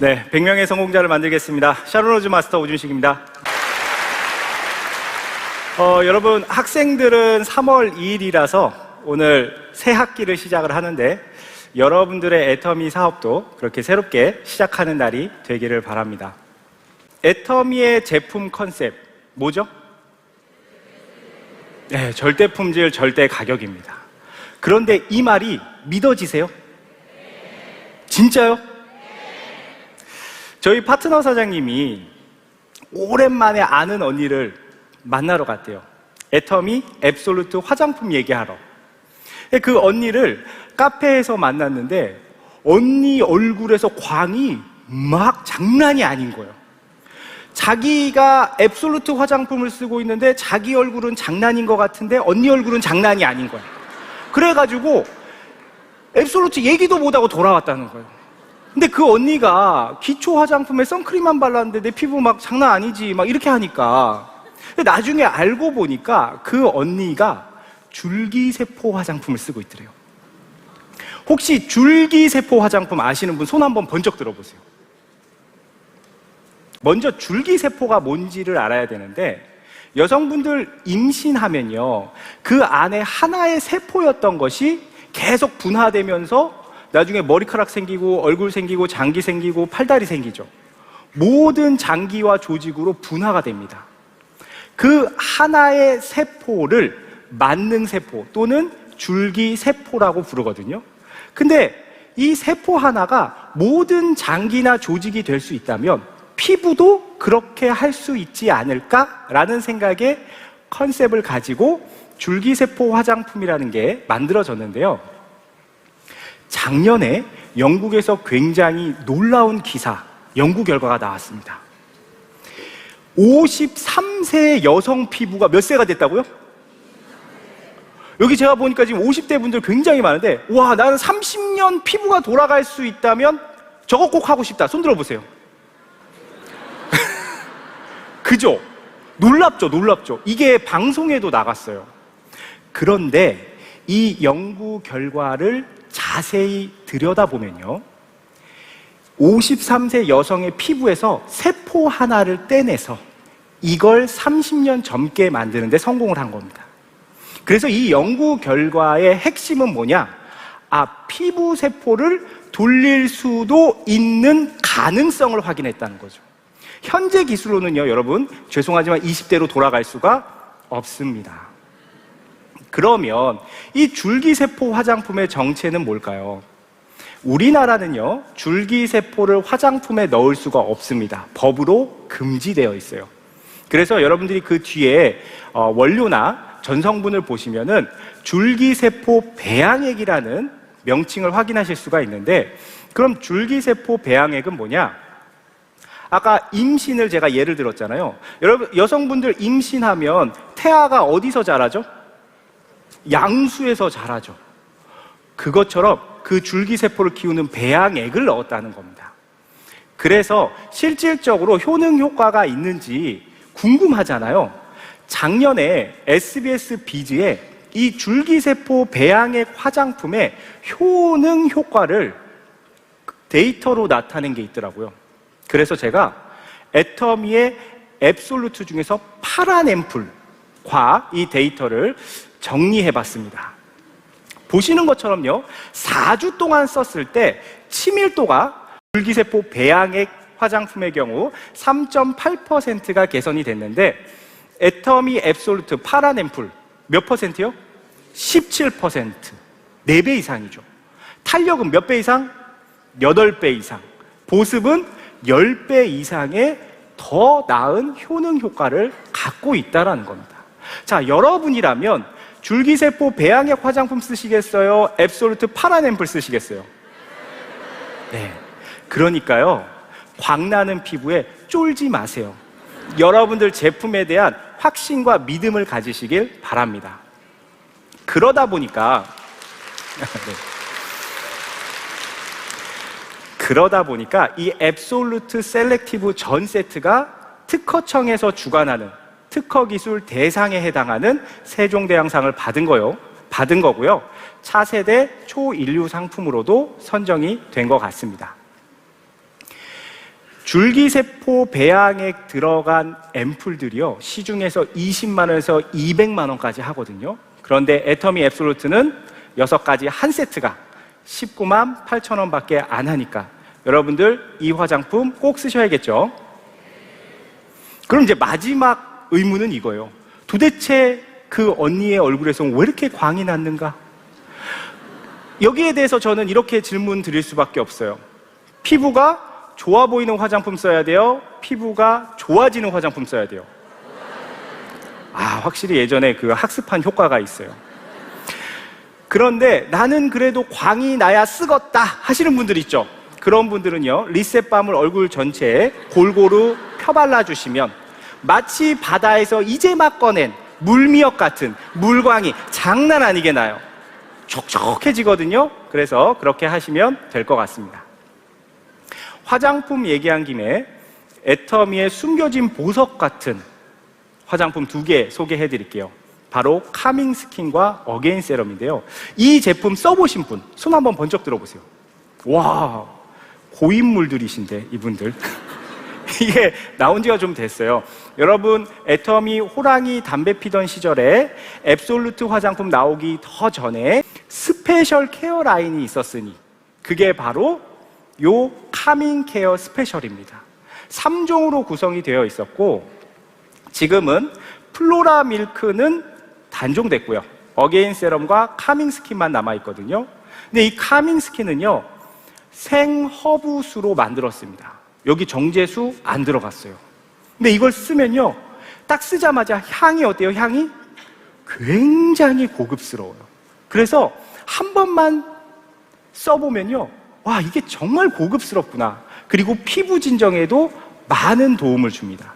네, 100명의 성공자를 만들겠습니다. 샤론로즈 마스터 오준식입니다. 어, 여러분, 학생들은 3월 2일이라서 오늘 새 학기를 시작을 하는데 여러분들의 애터미 사업도 그렇게 새롭게 시작하는 날이 되기를 바랍니다. 애터미의 제품 컨셉, 뭐죠? 네, 절대 품질, 절대 가격입니다. 그런데 이 말이 믿어지세요? 진짜요? 저희 파트너 사장님이 오랜만에 아는 언니를 만나러 갔대요. 애터미 앱솔루트 화장품 얘기하러. 그 언니를 카페에서 만났는데 언니 얼굴에서 광이 막 장난이 아닌 거예요. 자기가 앱솔루트 화장품을 쓰고 있는데 자기 얼굴은 장난인 것 같은데 언니 얼굴은 장난이 아닌 거예요. 그래가지고 앱솔루트 얘기도 못하고 돌아왔다는 거예요. 근데 그 언니가 기초 화장품에 선크림만 발랐는데 내 피부 막 장난 아니지 막 이렇게 하니까 나중에 알고 보니까 그 언니가 줄기세포 화장품을 쓰고 있더래요. 혹시 줄기세포 화장품 아시는 분 손 한번 번쩍 들어보세요. 먼저 줄기세포가 뭔지를 알아야 되는데 여성분들 임신하면요 그 안에 하나의 세포였던 것이 계속 분화되면서 나중에 머리카락 생기고 얼굴 생기고 장기 생기고 팔다리 생기죠. 모든 장기와 조직으로 분화가 됩니다. 그 하나의 세포를 만능 세포 또는 줄기 세포라고 부르거든요. 근데 이 세포 하나가 모든 장기나 조직이 될 수 있다면 피부도 그렇게 할 수 있지 않을까라는 생각에 컨셉을 가지고 줄기세포 화장품이라는 게 만들어졌는데요. 작년에 영국에서 굉장히 놀라운 기사, 연구 결과가 나왔습니다. 53세 여성 피부가 몇 세가 됐다고요? 여기 제가 보니까 지금 50대 분들 굉장히 많은데, 와, 나는 30년 피부가 돌아갈 수 있다면 저거 꼭 하고 싶다. 손 들어보세요. 그죠? 놀랍죠, 놀랍죠. 이게 방송에도 나갔어요. 그런데 이 연구 결과를 자세히 들여다보면요. 53세 여성의 피부에서 세포 하나를 떼내서 이걸 30년 젊게 만드는데 성공을 한 겁니다. 그래서 이 연구 결과의 핵심은 뭐냐? 아, 피부 세포를 돌릴 수도 있는 가능성을 확인했다는 거죠. 현재 기술로는요, 여러분, 죄송하지만 20대로 돌아갈 수가 없습니다. 그러면 이 줄기세포 화장품의 정체는 뭘까요? 우리나라는요, 줄기세포를 화장품에 넣을 수가 없습니다. 법으로 금지되어 있어요. 그래서 여러분들이 그 뒤에 어, 원료나 전성분을 보시면은 줄기세포 배양액이라는 명칭을 확인하실 수가 있는데, 그럼 줄기세포 배양액은 뭐냐? 아까 임신을 제가 예를 들었잖아요. 여러분, 여성분들 임신하면 태아가 어디서 자라죠? 양수에서 자라죠. 그것처럼 그 줄기세포를 키우는 배양액을 넣었다는 겁니다. 그래서 실질적으로 효능 효과가 있는지 궁금하잖아요. 작년에 SBS 비즈에 이 줄기세포 배양액 화장품의 효능 효과를 데이터로 나타낸 게 있더라고요. 그래서 제가 애터미의 앱솔루트 중에서 파란 앰플과 이 데이터를 정리해 봤습니다. 보시는 것처럼요, 4주 동안 썼을 때 치밀도가 줄기세포 배양액 화장품의 경우 3.8%가 개선이 됐는데, 애터미 앱솔루트 파란 앰플 몇 퍼센트요? 17%. 4배 이상이죠. 탄력은 몇 배 이상? 8배 이상. 보습은 10배 이상의 더 나은 효능 효과를 갖고 있다는 겁니다. 자, 여러분이라면 줄기세포 배양액 화장품 쓰시겠어요? 앱솔루트 파란 앰플 쓰시겠어요? 네. 그러니까요, 광나는 피부에 쫄지 마세요. 여러분들 제품에 대한 확신과 믿음을 가지시길 바랍니다. 그러다 보니까, 네. 그러다 보니까 이 앱솔루트 셀렉티브 전 세트가 특허청에서 주관하는 특허 기술 대상에 해당하는 세종대왕상을 받은 거요. 받은 거고요. 차세대 초인류 상품으로도 선정이 된 것 같습니다. 줄기세포 배양에 들어간 앰플들이요 시중에서 20만 원에서 200만 원까지 하거든요. 그런데 애터미 앱솔루트는 6가지 한 세트가 19만 8천 원밖에 안 하니까 여러분들 이 화장품 꼭 쓰셔야겠죠. 그럼 이제 마지막 의문은 이거예요. 도대체 그 언니의 얼굴에서 왜 이렇게 광이 났는가? 여기에 대해서 저는 이렇게 질문 드릴 수밖에 없어요. 피부가 좋아 보이는 화장품 써야 돼요? 피부가 좋아지는 화장품 써야 돼요? 아, 확실히 예전에 그 학습한 효과가 있어요. 그런데 나는 그래도 광이 나야 쓰겄다 하시는 분들 있죠? 그런 분들은요, 리셋밤을 얼굴 전체에 골고루 펴발라 주시면 마치 바다에서 이제 막 꺼낸 물미역 같은 물광이 장난 아니게 나요. 촉촉해지거든요. 그래서 그렇게 하시면 될 것 같습니다. 화장품 얘기한 김에 애터미의 숨겨진 보석 같은 화장품 두 개 소개해 드릴게요. 바로 카밍 스킨과 어게인 세럼인데요. 이 제품 써보신 분, 손 한번 번쩍 들어보세요. 와, 고인물들이신데, 이분들. 이게 나온 지가 좀 됐어요. 여러분, 애터미 호랑이 담배 피던 시절에 앱솔루트 화장품 나오기 더 전에 스페셜 케어 라인이 있었으니 그게 바로 요 카밍 케어 스페셜입니다. 3종으로 구성이 되어 있었고 지금은 플로라 밀크는 단종됐고요. 어게인 세럼과 카밍 스킨만 남아 있거든요. 근데 이 카밍 스킨은요. 생허브수로 만들었습니다. 여기 정제수 안 들어갔어요. 근데 이걸 쓰면요. 딱 쓰자마자 향이 어때요? 향이 굉장히 고급스러워요. 그래서 한 번만 써보면요. 와, 이게 정말 고급스럽구나. 그리고 피부 진정에도 많은 도움을 줍니다.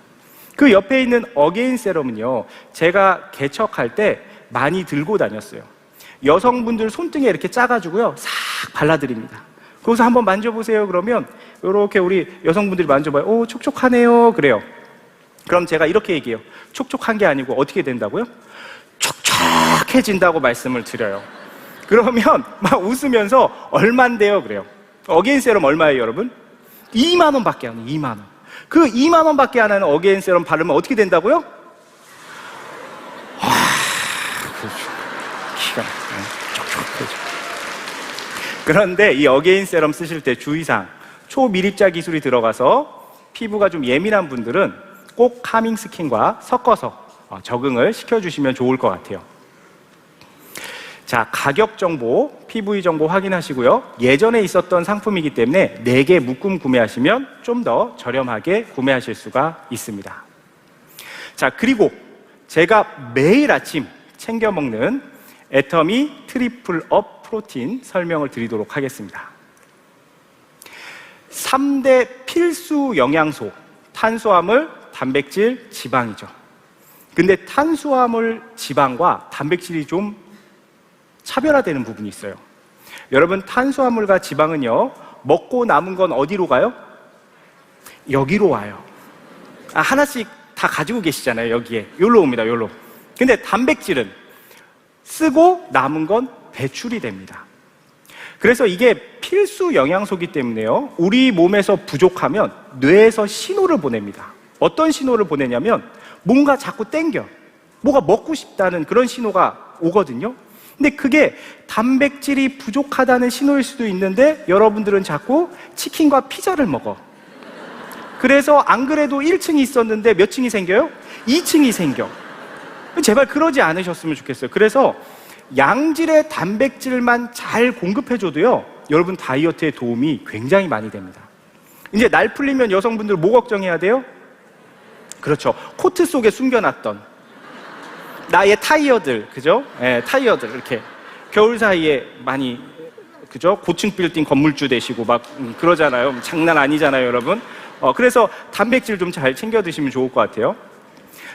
그 옆에 있는 어게인 세럼은요, 제가 개척할 때 많이 들고 다녔어요. 여성분들 손등에 이렇게 짜가지고요, 싹 발라드립니다. 거기서 한번 만져보세요. 그러면, 이렇게 우리 여성분들이 만져봐요. 오, 촉촉하네요. 그래요. 그럼 제가 이렇게 얘기해요. 촉촉한 게 아니고 어떻게 된다고요? 촉촉해진다고 말씀을 드려요. 그러면 막 웃으면서 얼만데요? 그래요. 어게인 세럼 얼마예요, 여러분? 2만 원밖에 안 해요. 2만 원. 그 2만 원밖에 안 하는 어게인 세럼 바르면 어떻게 된다고요? 와, 그렇죠. 기가. 촉촉해져. 그런데 이 어게인 세럼 쓰실 때 주의사항 초미립자 기술이 들어가서 피부가 좀 예민한 분들은 꼭 카밍 스킨과 섞어서 어, 적응을 시켜주시면 좋을 것 같아요. 자, 가격 정보, PV 정보 확인하시고요. 예전에 있었던 상품이기 때문에 4개 묶음 구매하시면 좀 더 저렴하게 구매하실 수가 있습니다. 자, 그리고 제가 매일 아침 챙겨 먹는 애터미 트리플 업 프로틴 설명을 드리도록 하겠습니다. 3대 필수 영양소, 탄수화물, 단백질, 지방이죠. 근데 탄수화물, 지방과 단백질이 좀 차별화되는 부분이 있어요. 여러분, 탄수화물과 지방은요, 먹고 남은 건 어디로 가요? 여기로 와요. 아, 하나씩 다 가지고 계시잖아요, 여기에. 여기로 옵니다, 여기로. 근데 단백질은 쓰고 남은 건 배출이 됩니다. 그래서 이게 필수 영양소기 때문에요. 우리 몸에서 부족하면 뇌에서 신호를 보냅니다. 어떤 신호를 보내냐면 뭔가 자꾸 땡겨. 뭐가 먹고 싶다는 그런 신호가 오거든요. 근데 그게 단백질이 부족하다는 신호일 수도 있는데 여러분들은 자꾸 치킨과 피자를 먹어. 그래서 안 그래도 1층이 있었는데 몇 층이 생겨요? 2층이 생겨. 제발 그러지 않으셨으면 좋겠어요. 그래서 양질의 단백질만 잘 공급해줘도요, 여러분 다이어트에 도움이 굉장히 많이 됩니다. 이제 날 풀리면 여성분들 뭐 걱정해야 돼요? 그렇죠. 코트 속에 숨겨놨던 나의 타이어들, 그죠? 예, 타이어들, 이렇게. 겨울 사이에 많이, 그죠? 고층 빌딩 건물주 되시고 막 음, 그러잖아요. 장난 아니잖아요, 여러분. 어, 그래서 단백질 좀 잘 챙겨 드시면 좋을 것 같아요.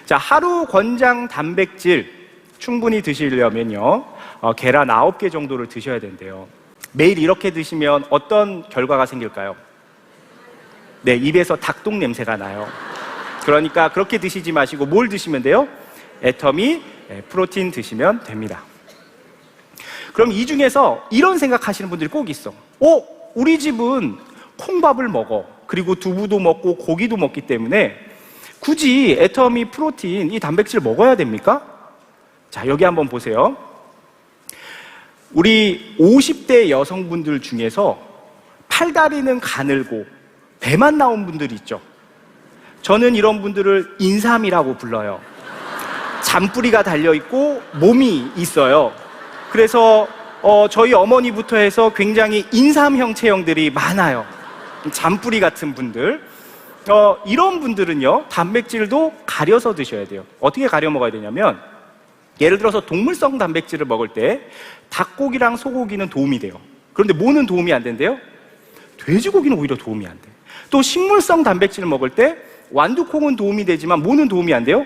자, 하루 권장 단백질 충분히 드시려면요, 어, 계란 9개 정도를 드셔야 된대요. 매일 이렇게 드시면 어떤 결과가 생길까요? 네, 입에서 닭똥 냄새가 나요. 그러니까 그렇게 드시지 마시고 뭘 드시면 돼요? 애터미 예, 프로틴 드시면 됩니다. 그럼 이 중에서 이런 생각하시는 분들이 꼭 있어. 어, 우리 집은 콩밥을 먹어. 그리고 두부도 먹고 고기도 먹기 때문에 굳이 애터미 프로틴 이 단백질 먹어야 됩니까? 자, 여기 한번 보세요. 우리 50대 여성분들 중에서 팔다리는 가늘고 배만 나온 분들 있죠. 저는 이런 분들을 인삼이라고 불러요. 잔뿌리가 달려 있고 몸이 있어요. 그래서 어, 저희 어머니부터 해서 굉장히 인삼형 체형들이 많아요. 잔뿌리 같은 분들. 어, 이런 분들은요, 단백질도 가려서 드셔야 돼요. 어떻게 가려 먹어야 되냐면, 예를 들어서 동물성 단백질을 먹을 때 닭고기랑 소고기는 도움이 돼요. 그런데 뭐는 도움이 안 된대요? 돼지고기는 오히려 도움이 안 돼. 또 식물성 단백질을 먹을 때 완두콩은 도움이 되지만 뭐는 도움이 안 돼요?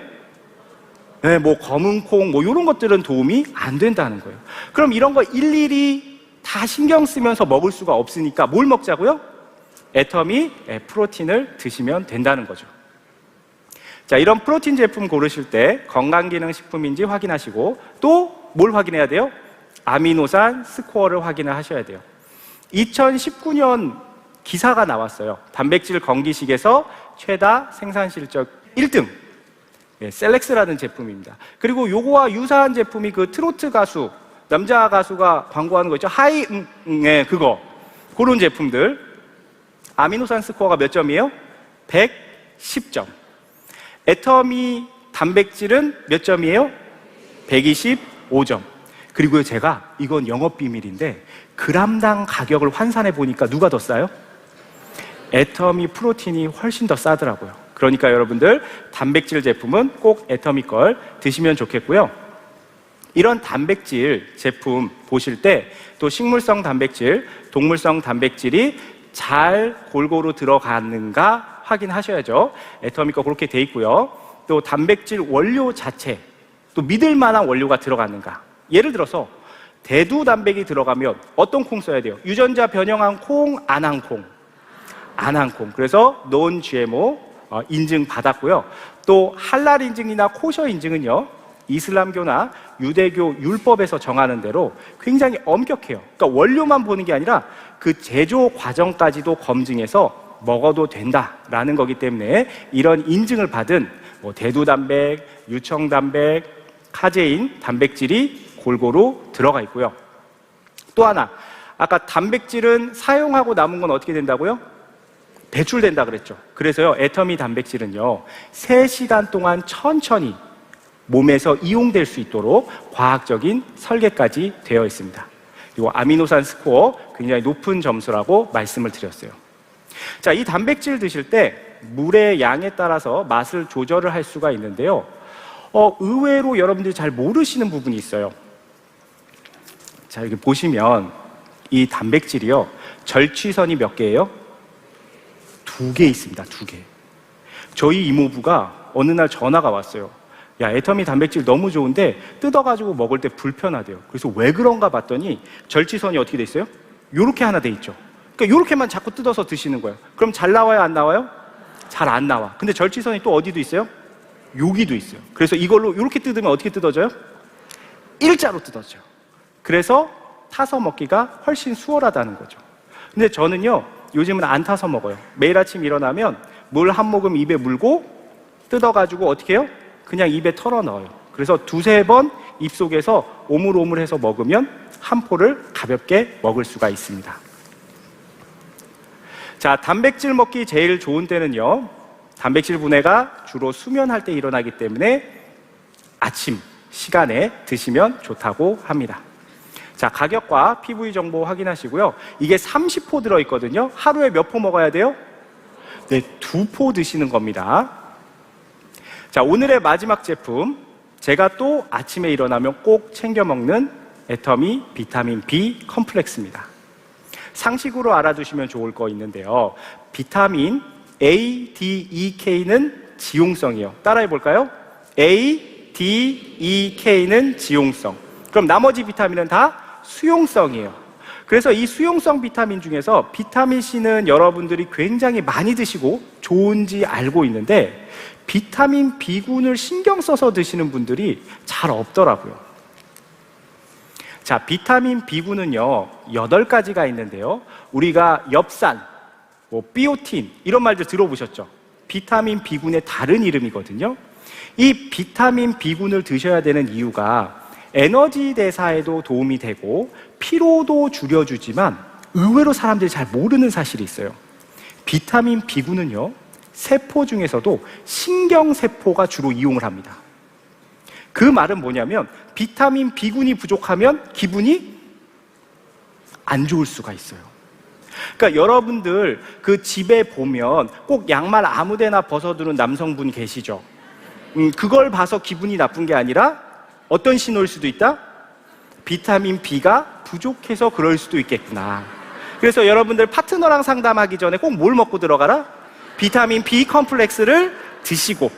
네, 뭐 검은 콩, 뭐 이런 것들은 도움이 안 된다는 거예요. 그럼 이런 거 일일이 다 신경 쓰면서 먹을 수가 없으니까 뭘 먹자고요? 애터미 예, 프로틴을 드시면 된다는 거죠. 자, 이런 프로틴 제품 고르실 때 건강기능식품인지 확인하시고 또 뭘 확인해야 돼요? 아미노산 스코어를 확인을 하셔야 돼요. 2019년 기사가 나왔어요. 단백질 건기식에서 최다 생산 실적 1등. 예, 셀렉스라는 제품입니다. 그리고 요거와 유사한 제품이 그 트로트 가수, 남자 가수가 광고하는 거 있죠? 하이, 음, 음, 예, 그거. 그런 제품들. 아미노산 스코어가 몇 점이에요? 110점. 애터미 단백질은 몇 점이에요? 125점. 그리고 제가 이건 영업 비밀인데 그람당 가격을 환산해 보니까 누가 더 싸요? 애터미 프로틴이 훨씬 더 싸더라고요. 그러니까 여러분들 단백질 제품은 꼭 애터미 걸 드시면 좋겠고요. 이런 단백질 제품 보실 때 또 식물성 단백질, 동물성 단백질이 잘 골고루 들어가는가 확인하셔야죠. 애터미 거 그렇게 돼 있고요. 또 단백질 원료 자체, 또 믿을 만한 원료가 들어가는가. 예를 들어서 대두 단백이 들어가면 어떤 콩 써야 돼요? 유전자 변형한 콩, 안 한 콩. 안 한 콩. 그래서 논 GMO 어, 인증 받았고요. 또 할랄 인증이나 코셔 인증은요. 이슬람교나 유대교 율법에서 정하는 대로 굉장히 엄격해요. 그러니까 원료만 보는 게 아니라 그 제조 과정까지도 검증해서 먹어도 된다라는 거기 때문에 이런 인증을 받은 뭐 대두 단백, 유청 단백, 카제인 단백질이 골고루 들어가 있고요. 또 하나 아까 단백질은 사용하고 남은 건 어떻게 된다고요? 배출된다 그랬죠. 그래서요, 애터미 단백질은요, 3시간 동안 천천히 몸에서 이용될 수 있도록 과학적인 설계까지 되어 있습니다. 그리고 아미노산 스코어 굉장히 높은 점수라고 말씀을 드렸어요. 자, 이 단백질 드실 때 물의 양에 따라서 맛을 조절을 할 수가 있는데요. 어, 의외로 여러분들이 잘 모르시는 부분이 있어요. 자, 여기 보시면 이 단백질이요. 절취선이 몇 개예요? 두 개 있습니다. 두 개. 저희 이모부가 어느 날 전화가 왔어요. 야, 애터미 단백질 너무 좋은데 뜯어가지고 먹을 때 불편하대요. 그래서 왜 그런가 봤더니 절취선이 어떻게 돼 있어요? 요렇게 하나 돼 있죠. 그러니까 요렇게만 자꾸 뜯어서 드시는 거예요. 그럼 잘 나와요? 안 나와요? 잘 안 나와. 근데 절취선이 또 어디도 있어요? 여기도 있어요. 그래서 이걸로 이렇게 뜯으면 어떻게 뜯어져요? 일자로 뜯어져요. 그래서 타서 먹기가 훨씬 수월하다는 거죠. 근데 저는요, 요즘은 안 타서 먹어요. 매일 아침 일어나면 물 한 모금 입에 물고 뜯어가지고 어떻게 해요? 그냥 입에 털어 넣어요. 그래서 두세 번 입속에서 오물오물해서 먹으면 한 포를 가볍게 먹을 수가 있습니다. 자, 단백질 먹기 제일 좋은 때는요, 단백질 분해가 주로 수면할 때 일어나기 때문에 아침 시간에 드시면 좋다고 합니다. 자, 가격과 PV 정보 확인하시고요. 이게 30포 들어 있거든요. 하루에 몇 포 먹어야 돼요? 네, 두 포 드시는 겁니다. 자, 오늘의 마지막 제품. 제가 또 아침에 일어나면 꼭 챙겨 먹는 애터미 비타민 B 컴플렉스입니다. 상식으로 알아두시면 좋을 거 있는데요. 비타민 A, D, E, K는 지용성이에요. 따라해 볼까요? A, D, E, K는 지용성. 그럼 나머지 비타민은 다 수용성이에요. 그래서 이 수용성 비타민 중에서 비타민 C는 여러분들이 굉장히 많이 드시고 좋은지 알고 있는데 비타민 B군을 신경 써서 드시는 분들이 잘 없더라고요. 자, 비타민 B군은요, 8가지가 있는데요. 우리가 엽산, 뭐 비오틴 이런 말들 들어보셨죠? 비타민 B군의 다른 이름이거든요. 이 비타민 B군을 드셔야 되는 이유가 에너지 대사에도 도움이 되고 피로도 줄여주지만 의외로 사람들이 잘 모르는 사실이 있어요. 비타민 B군은요, 세포 중에서도 신경세포가 주로 이용을 합니다. 그 말은 뭐냐면 비타민 B군이 부족하면 기분이 안 좋을 수가 있어요. 그러니까 여러분들 그 집에 보면 꼭 양말 아무 데나 벗어두는 남성분 계시죠? 음, 그걸 봐서 기분이 나쁜 게 아니라 어떤 신호일 수도 있다? 비타민 B가 부족해서 그럴 수도 있겠구나. 그래서 여러분들 파트너랑 상담하기 전에 꼭 뭘 먹고 들어가라? 비타민 B 컴플렉스를 드시고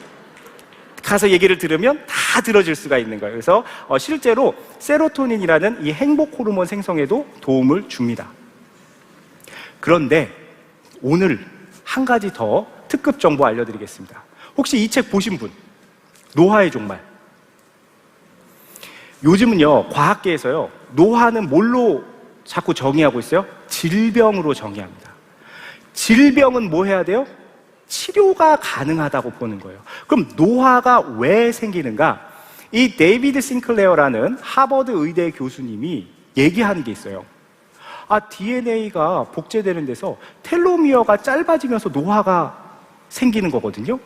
가서 얘기를 들으면 다 들어줄 수가 있는 거예요. 그래서 어, 실제로 세로토닌이라는 이 행복 호르몬 생성에도 도움을 줍니다. 그런데 오늘 한 가지 더 특급 정보 알려드리겠습니다. 혹시 이 책 보신 분? 노화의 종말. 요즘은요, 과학계에서요, 노화는 뭘로 자꾸 정의하고 있어요? 질병으로 정의합니다. 질병은 뭐 해야 돼요? 치료가 가능하다고 보는 거예요. 그럼 노화가 왜 생기는가? 이 데이비드 싱클레어라는 하버드 의대 교수님이 얘기하는 게 있어요. 아, DNA가 복제되는 데서 텔로미어가 짧아지면서 노화가 생기는 거거든요.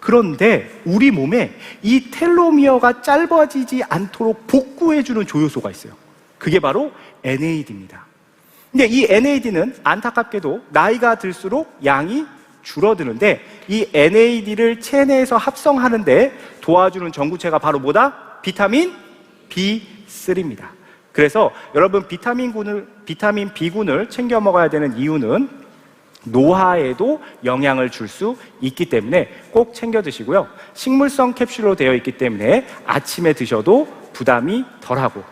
그런데 우리 몸에 이 텔로미어가 짧아지지 않도록 복구해주는 조효소가 있어요. 그게 바로 NAD입니다. 근데 이 NAD는 안타깝게도 나이가 들수록 양이 줄어드는데 이 NAD를 체내에서 합성하는데 도와주는 전구체가 바로 뭐다? 비타민 B3입니다. 그래서 여러분 비타민군을 비타민 B군을 챙겨 먹어야 되는 이유는 노화에도 영향을 줄 수 있기 때문에 꼭 챙겨 드시고요. 식물성 캡슐로 되어 있기 때문에 아침에 드셔도 부담이 덜하고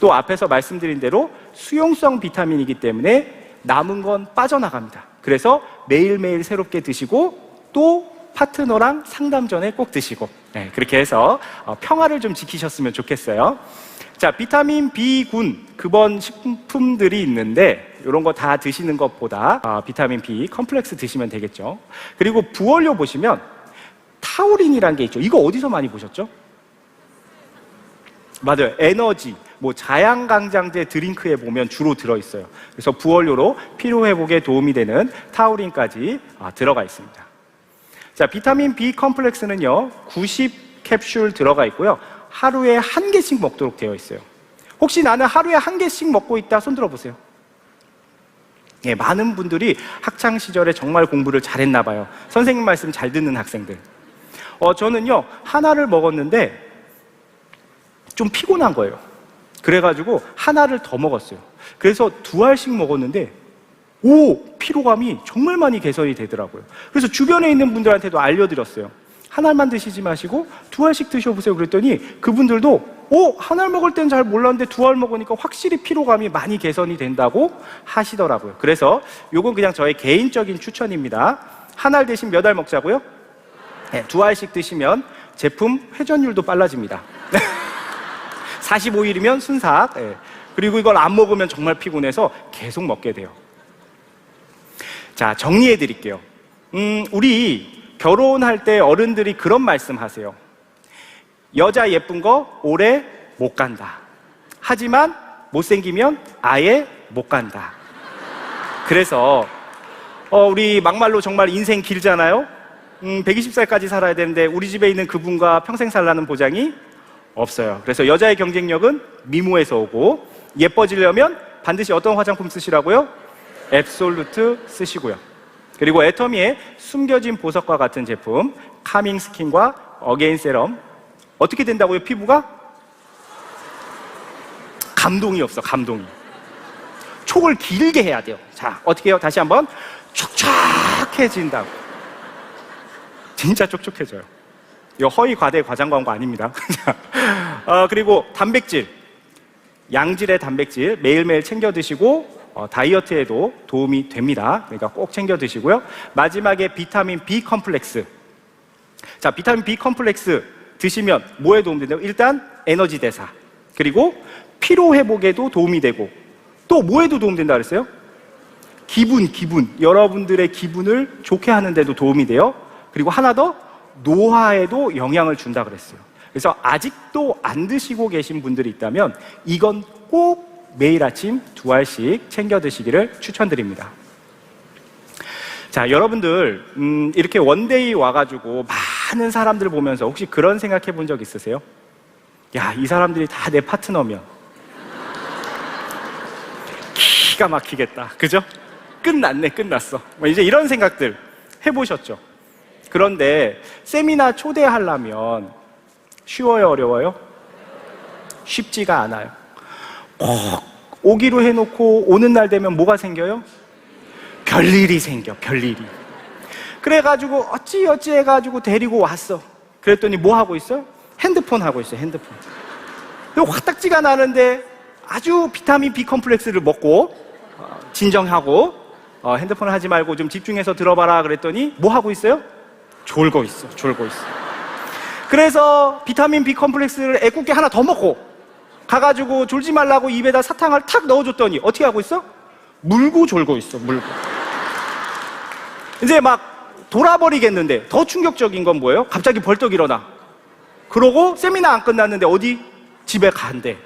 또 앞에서 말씀드린 대로 수용성 비타민이기 때문에 남은 건 빠져나갑니다. 그래서 매일매일 새롭게 드시고 또 파트너랑 상담 전에 꼭 드시고 네, 그렇게 해서 어, 평화를 좀 지키셨으면 좋겠어요. 자, 비타민 B군 급원 식품들이 있는데 이런 거 다 드시는 것보다 아, 비타민 B 컴플렉스 드시면 되겠죠. 그리고 부원료 보시면 타우린이라는 게 있죠. 이거 어디서 많이 보셨죠? 맞아요. 에너지, 뭐 자양강장제 드링크에 보면 주로 들어 있어요. 그래서 부원료로 피로 회복에 도움이 되는 타우린까지 아, 들어가 있습니다. 자, 비타민 B 컴플렉스는요. 90 캡슐 들어가 있고요. 하루에 한 개씩 먹도록 되어 있어요. 혹시 나는 하루에 한 개씩 먹고 있다 손 들어 보세요. 예, 많은 분들이 학창 시절에 정말 공부를 잘했나 봐요. 선생님 말씀 잘 듣는 학생들. 어, 저는요, 하나를 먹었는데 좀 피곤한 거예요. 그래가지고 하나를 더 먹었어요. 그래서 두 알씩 먹었는데, 오! 피로감이 정말 많이 개선이 되더라고요. 그래서 주변에 있는 분들한테도 알려드렸어요. 한 알만 드시지 마시고 두 알씩 드셔보세요. 그랬더니 그분들도 오! 한알 먹을 때는 잘 몰랐는데 두 알 먹으니까 확실히 피로감이 많이 개선이 된다고 하시더라고요. 그래서 요건 그냥 저의 개인적인 추천입니다. 한 알 대신 몇 알 먹자고요? 네, 두 알씩 드시면 제품 회전율도 빨라집니다. 45일이면 순삭. 예. 그리고 이걸 안 먹으면 정말 피곤해서 계속 먹게 돼요. 자, 정리해 드릴게요. 음, 우리 결혼할 때 어른들이 그런 말씀 하세요. 여자 예쁜 거 오래 못 간다. 하지만 못생기면 아예 못 간다. 그래서, 어, 우리 막말로 정말 인생 길잖아요? 음, 120살까지 살아야 되는데 우리 집에 있는 그분과 평생 살라는 보장이 없어요. 그래서 여자의 경쟁력은 미모에서 오고 예뻐지려면 반드시 어떤 화장품 쓰시라고요? 앱솔루트 쓰시고요. 그리고 애터미의 숨겨진 보석과 같은 제품 카밍 스킨과 어게인 세럼 어떻게 된다고요? 피부가 감동이 없어. 감동이. 촉을 길게 해야 돼요. 자, 어떻게 해요? 다시 한번 촉촉해진다고. 진짜 촉촉해져요. 이거 허위 과대 과장 광고 아닙니다. 어, 그리고 단백질, 양질의 단백질 매일매일 챙겨 드시고 어, 다이어트에도 도움이 됩니다. 그러니까 꼭 챙겨 드시고요. 마지막에 비타민 B 컴플렉스. 자, 비타민 B 컴플렉스 드시면 뭐에 도움 된다고? 일단 에너지 대사. 그리고 피로 회복에도 도움이 되고 또 뭐에도 도움 된다 그랬어요? 기분, 기분. 여러분들의 기분을 좋게 하는데도 도움이 돼요. 그리고 하나 더, 노화에도 영향을 준다 그랬어요. 그래서 아직도 안 드시고 계신 분들이 있다면 이건 꼭 매일 아침 두 알씩 챙겨 드시기를 추천드립니다. 자, 여러분들, 음, 이렇게 원데이 와가지고 많은 사람들 보면서 혹시 그런 생각해 본 적 있으세요? 야, 이 사람들이 다 내 파트너면 기가 막히겠다. 그죠? 끝났네, 끝났어. 뭐 이제 이런 생각들 해보셨죠? 그런데 세미나 초대하려면 쉬워요, 어려워요? 쉽지가 않아요. 꼭 오기로 해놓고 오는 날 되면 뭐가 생겨요? 별일이 생겨, 별일이. 그래가지고 어찌 어찌 해가지고 데리고 왔어. 그랬더니 뭐 하고 있어요? 핸드폰 하고 있어요, 핸드폰. 요 화딱지가 나는데 아주 비타민 B 컴플렉스를 먹고 어, 진정하고 어, 핸드폰 하지 말고 좀 집중해서 들어봐라 그랬더니 뭐 하고 있어요? 졸고 있어, 졸고 있어. 그래서 비타민 B 컴플렉스를 애꿎게 하나 더 먹고 가가지고 졸지 말라고 입에다 사탕을 탁 넣어줬더니 어떻게 하고 있어? 물고 졸고 있어, 물고. 이제 막 돌아버리겠는데 더 충격적인 건 뭐예요? 갑자기 벌떡 일어나. 그러고 세미나 안 끝났는데 어디? 집에 간대.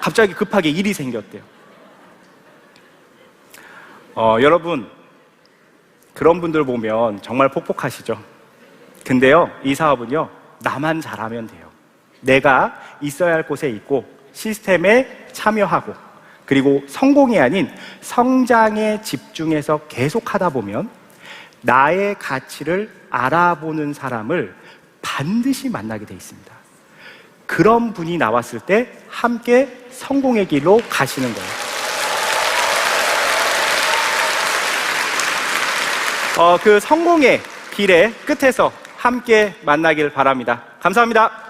갑자기 급하게 일이 생겼대요. 어, 여러분, 그런 분들 보면 정말 폭폭하시죠? 근데요, 이 사업은요, 나만 잘하면 돼요. 내가 있어야 할 곳에 있고, 시스템에 참여하고, 그리고 성공이 아닌 성장에 집중해서 계속 하다 보면, 나의 가치를 알아보는 사람을 반드시 만나게 돼 있습니다. 그런 분이 나왔을 때 함께 성공의 길로 가시는 거예요. 어, 그 성공의 길의 끝에서 함께 만나길 바랍니다. 감사합니다.